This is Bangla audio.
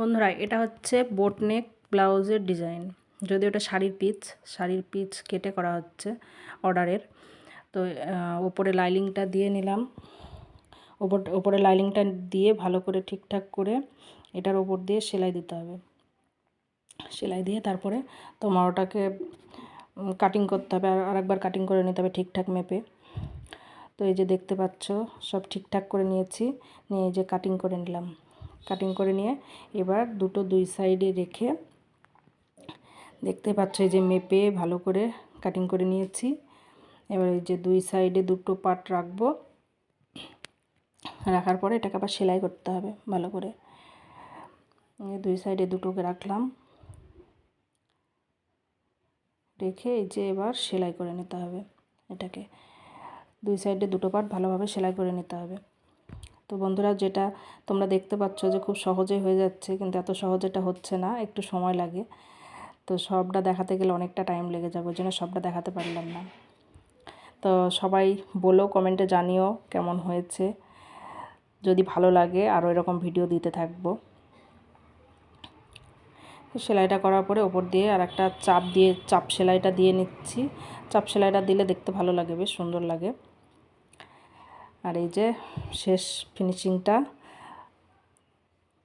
বন্ধুরা, এটা হচ্ছে বোট নেক ব্লাউজের ডিজাইন যদি ওটা শাড়ির পিচ শাড়ির পিচ কেটে করা হচ্ছে অর্ডারের তো ওপরে লাইলিংটা দিয়ে নিলাম। ওপর, ওপরে লাইলিংটা দিয়ে ভালো করে ঠিকঠাক করে এটার ওপর দিয়ে সেলাই দিতে হবে। সেলাই দিয়ে তারপরে তোমার ওটাকে কাটিং করতে হবে, আর আরেকবার কাটিং করে নিতে হবে ঠিকঠাক মেপে। তো এই যে দেখতে পাচ্ছ, সব ঠিকঠাক করে নিয়েছি, নিয়ে এই যে কাটিং করে নিলাম। কাটিং করে নিয়ে এবার দুটো দুই সাইডে রেখে দেখতে পাচ্ছ যে মেপে ভালো করে কাটিং করে নিয়েছি। এবার এই যে দুই সাইডে দুটো পার্ট রাখব। রাখার পরে এটাকে আবার সেলাই করতে হবে ভালো করে। দুই সাইডে দুটোকে রাখলাম। রেখে এই যে এবার সেলাই করে নিতে হবে এটাকে। দুই সাইডে দুটো পার্ট ভালোভাবে সেলাই করে নিতে হবে। তো বন্ধুরা যেটা তোমরা দেখতে পাচ্ছ যে খুব সহজেই হয়ে যাচ্ছে, কিন্তু এত সহজ এটা হচ্ছে না, একটু সময় লাগে। তো সবটা দেখাতে গেলে অনেকটা টাইম লেগে যাবে, ওই জন্য সবটা দেখাতে পারলাম না। তো সবাই বলো কমেন্টে জানিও কেমন হয়েছে। যদি ভালো লাগে আরও এরকম ভিডিও দিতে থাকব। সেলাইটা করার পরে ওপর দিয়ে আর একটা চাপ দিয়ে, চাপ সেলাইটা দিয়ে নিচ্ছি। চাপ সেলাইটা দিলে দেখতে ভালো লাগে, বেশ সুন্দর লাগে। আর এই যে শেষ ফিনিশিংটা